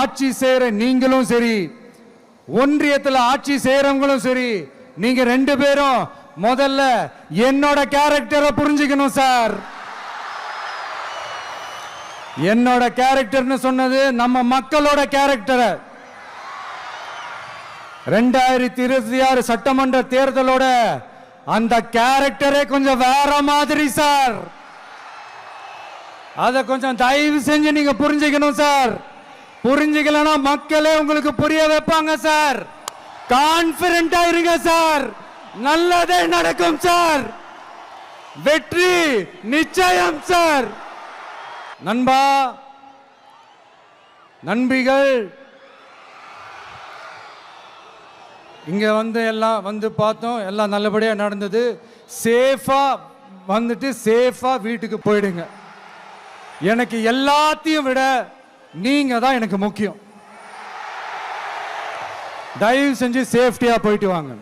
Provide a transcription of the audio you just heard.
ஆட்சி செய்யற நீங்களும் சரி ஒன்றியத்தில் ஆட்சி செய்யறவங்களும் சரி நீங்க ரெண்டு பேரும் முதல்ல என்னோட கேரக்டரை புரிஞ்சுக்கணும் சார். என்னோட கேரக்டர்னு சொன்னது நம்ம மக்களோட கேரக்டரை ரெண்டாயிரத்தி இருபத்தி ஆறு சட்டமன்ற தேர்தலோட அந்த கேரக்டரே கொஞ்சம் வேற மாதிரி சார். அதை கொஞ்சம் தயவு செஞ்சு நீங்க புரிஞ்சுக்கணும் சார். புரிஞ்சுக்கலன்னா மக்களே உங்களுக்கு புரிய வைப்பாங்க சார். கான்பிடண்டா இருங்க சார். நல்லதே நடக்கும் சார். வெற்றி நிச்சயம் சார். நண்பா நண்பிகள் இங்க வந்து எல்லாம் வந்து பார்த்தோம் எல்லாம் நல்லபடியா நடந்தது. சேஃபா வந்துட்டு சேஃபா வீட்டுக்கு போயிடுங்க. எனக்கு எல்லாத்தையும் விட நீங்க தான் எனக்கு முக்கியம். தயவு செஞ்சு சேஃப்டியா போயிட்டு வாங்க.